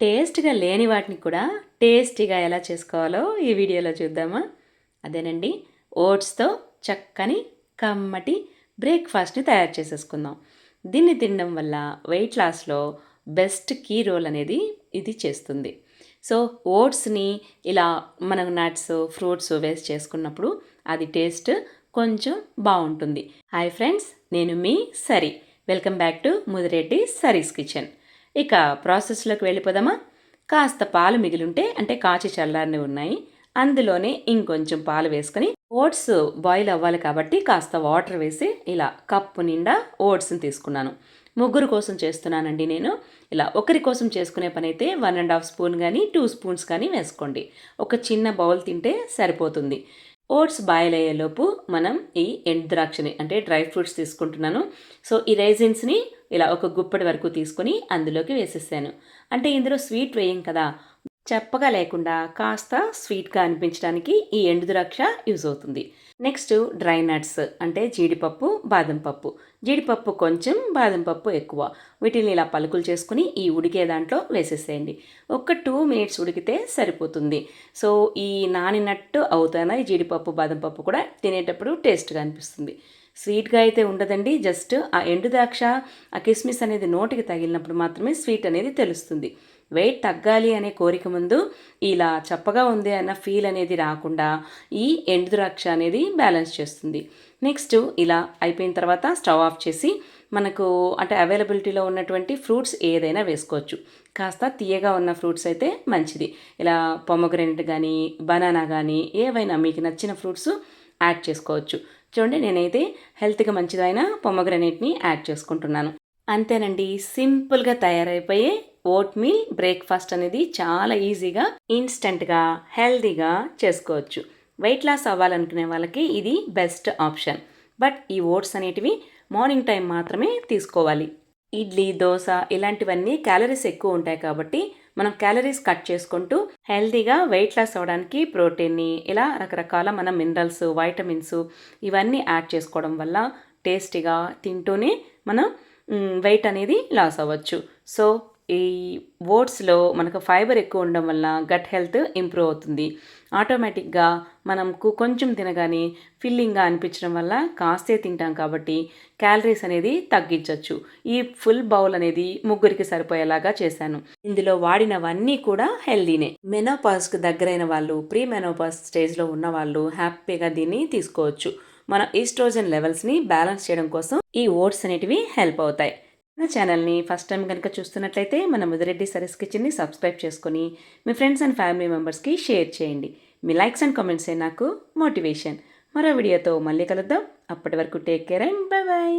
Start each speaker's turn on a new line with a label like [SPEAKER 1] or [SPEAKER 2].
[SPEAKER 1] టేస్ట్గా లేని వాటిని కూడా టేస్టీగా ఎలా చేసుకోవాలో ఈ వీడియోలో చూద్దామా? అదేనండి. ఓట్స్తో చక్కని కమ్మటి బ్రేక్ఫాస్ట్ని తయారు చేసేసుకుందాం. దీన్ని తినడం వల్ల వెయిట్ లాస్లో బెస్ట్ కీ రోల్ అనేది ఇది చేస్తుంది. సో ఓట్స్ని ఇలా మనం నట్స్ ఫ్రూట్స్ వేస్ట్ చేసుకున్నప్పుడు అది టేస్ట్ కొంచెం బాగుంటుంది. హాయ్ ఫ్రెండ్స్ నేను మీ సరి. Welcome back to Mudireddy Saris kitchen. ఇక ప్రాసెస్లోకి వెళ్ళిపోదామా? కాస్త పాలు మిగిలింటే అంటే కాచి చల్లారిని ఉన్నాయి. అందులోనే ఇంకొంచెం పాలు వేసుకొని ఓట్స్ బాయిల్ అవ్వాలి కాబట్టి కాస్త వాటర్ వేసి ఇలా కప్పు నిండా ఓట్స్ని తీసుకున్నాను. ముగ్గురు కోసం చేస్తున్నానండి నేను. ఇలా ఒకరి కోసం చేసుకునే పని అయితే వన్ అండ్ హాఫ్ స్పూన్ కానీ టూ స్పూన్స్ కానీ వేసుకోండి. ఒక చిన్న బౌల్ తింటే సరిపోతుంది. ఓట్స్ బాయిల్ అయ్యేలోపు మనం ఈ ఎండు ద్రాక్షని అంటే డ్రై ఫ్రూట్స్ తీసుకుంటున్నాను. సో ఈ రైజిన్స్ని ఇలా ఒక గుప్పటి వరకు తీసుకొని అందులోకి వేసేసాను. అంటే ఇందులో స్వీట్ వేయం కదా చెప్పగా లేకుండా కాస్త స్వీట్గా అనిపించడానికి ఈ ఎండు ద్రాక్ష యూజ్ అవుతుంది. నెక్స్ట్ డ్రై నట్స్ అంటే జీడిపప్పు బాదం పప్పు. జీడిపప్పు కొంచెం బాదం పప్పు ఎక్కువ. వీటిని ఇలా పలుకులు చేసుకుని ఈ ఉడికే దాంట్లో వేసేసేయండి. ఒక టూ మినిట్స్ ఉడికితే సరిపోతుంది. సో ఈ నానినట్టు అవుతాయి ఈ జీడిపప్పు బాదం పప్పు కూడా తినేటప్పుడు టేస్ట్గా అనిపిస్తుంది. స్వీట్గా అయితే ఉండదండి. జస్ట్ ఆ ఎండు ద్రాక్ష ఆ కిస్మిస్ అనేది నోటికి తగిలినప్పుడు మాత్రమే స్వీట్ అనేది తెలుస్తుంది. వెయిట్ తగ్గాలి అనే కోరిక ముందు ఇలా చప్పగా ఉంది అన్న ఫీల్ అనేది రాకుండా ఈ ఎండు ద్రాక్ష అనేది బ్యాలెన్స్ చేస్తుంది. నెక్స్ట్ ఇలా అయిపోయిన తర్వాత స్టవ్ ఆఫ్ చేసి మనకు అంటే అవైలబిలిటీలో ఉన్నటువంటి ఫ్రూట్స్ ఏదైనా వేసుకోవచ్చు. కాస్త తీయగా ఉన్న ఫ్రూట్స్ అయితే మంచిది. ఇలా పొమగ్రెనేట్ కానీ బనానా కానీ ఏవైనా మీకు నచ్చిన ఫ్రూట్స్ యాడ్ చేసుకోవచ్చు. చూడండి నేనైతే హెల్త్కి మంచిదైన పొమగ్రనేట్ని యాడ్ చేసుకుంటున్నాను. అంతేనండి. సింపుల్గా తయారైపోయే ఓట్ మీల్ బ్రేక్ఫాస్ట్ అనేది చాలా ఈజీగా ఇన్స్టెంట్గా హెల్తీగా చేసుకోవచ్చు. వెయిట్ లాస్ అవ్వాలనుకునే వాళ్ళకి ఇది బెస్ట్ ఆప్షన్. బట్ ఈ ఓట్స్ అనేటివి మార్నింగ్ టైం మాత్రమే తీసుకోవాలి. ఇడ్లీ దోశ ఇలాంటివన్నీ క్యాలరీస్ ఎక్కువ ఉంటాయి కాబట్టి మనం క్యాలరీస్ కట్ చేసుకుంటూ హెల్తీగా వెయిట్ లాస్ అవ్వడానికి ప్రోటీన్ని ఇలా రకరకాల మన మినరల్స్ వైటమిన్స్ ఇవన్నీ యాడ్ చేసుకోవడం వల్ల టేస్టీగా తింటూనే మనం వెయిట్ అనేది లాస్ అవ్వచ్చు. సో ఈ ఓట్స్లో మనకు ఫైబర్ ఎక్కువ ఉండడం వల్ల గట్ హెల్త్ ఇంప్రూవ్ అవుతుంది. ఆటోమేటిక్గా మనకు కొంచెం తినగానే ఫిల్లింగ్గా అనిపించడం వల్ల కాస్తే తింటాం కాబట్టి క్యాలరీస్ అనేది తగ్గించవచ్చు ఈ ఫుల్ బౌల్ అనేది ముగ్గురికి సరిపోయేలాగా చేశాను. ఇందులో వాడినవన్నీ కూడా హెల్దీనే మెనోపాస్కి దగ్గరైన వాళ్ళు ప్రీ మెనోపాస్ స్టేజ్లో ఉన్న వాళ్ళు హ్యాపీగా దీన్ని తీసుకోవచ్చు. మన ఈస్ట్రోజన్ లెవెల్స్ని బ్యాలెన్స్ చేయడం కోసం ఈ ఓట్స్ అనేటివి హెల్ప్ అవుతాయి. నా ఛానల్ని ఫస్ట్ టైం కనుక చూస్తున్నట్లయితే మన ముదిరెడ్డి సరస్ కిచెన్ని సబ్స్క్రైబ్ చేసుకొని మీ ఫ్రెండ్స్ అండ్ ఫ్యామిలీ మెంబర్స్కి షేర్ చేయండి. మీ లైక్స్ అండ్ కామెంట్సే నాకు మోటివేషన్. మరో వీడియోతో మళ్ళీ కలుద్దాం. అప్పటి వరకు take care and bye bye